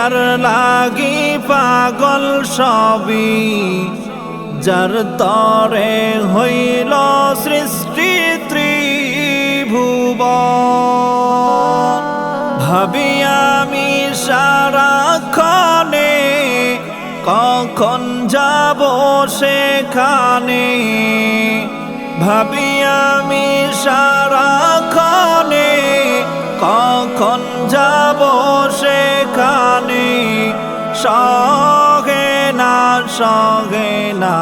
যার লাগি পাগল সবই, যার তরে হইল সৃষ্টি ত্রিভুবন। ভাবি আমি সারাক্ষণে কখন যাব সেখানে। ভাবি আমি সারাক্ষণে কখন যাব সেখানে সগে না সগে না,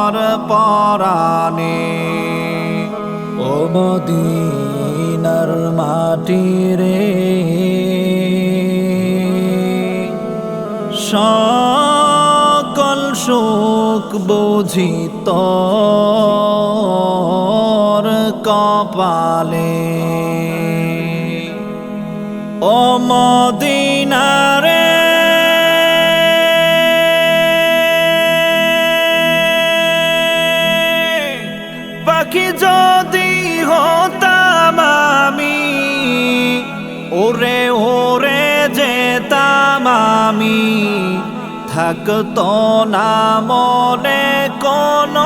আর পরাণে। ও মদিনার মাটি রে, সকল শোক বুঝি তোর কপালে। ও মদিনারে। পাখি যদি হতাম আমি ওরে ওরে যেতাম আমি থাকতো না মনে কোনো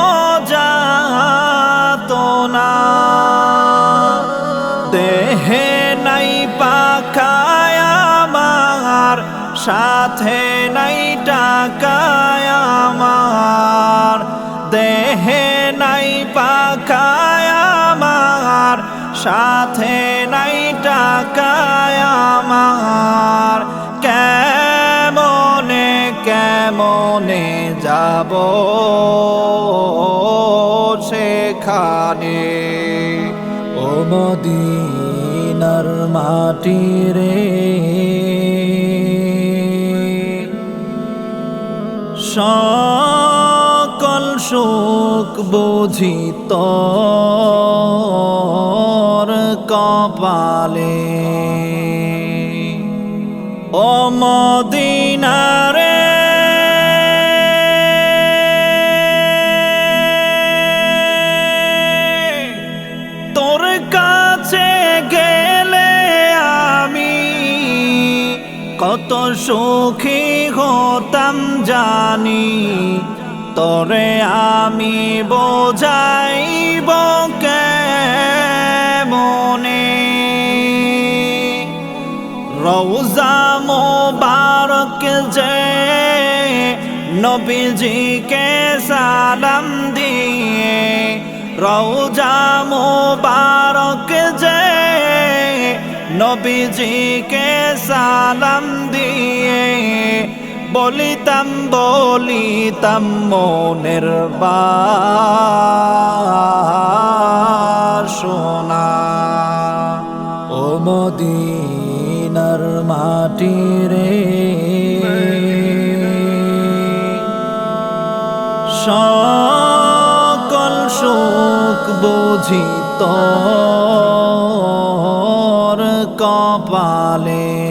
সাথে নাই টাকায় আমার, দেহে নাই পাখায় আমার, সাথে নাই টাকায় আমার। কেমনে কেমনে যাব সেখানে? ও মদিনার মাটি রে সকল শোক বুঝি তোর কপালে। ও মদিনারে কত সুখী হতাম জানি, তরে আমি বোঝাইব কে মনে রৌজা মোবারক যে নবীজিকে সালাম দিয়ে রৌজা মোবারক নবীজিকে সালাম দিয়ে বলিতাম বলিতাম মনের বাসনা। ও মদিনার মাটি রে। সকল শোক বুঝি তোর কপালে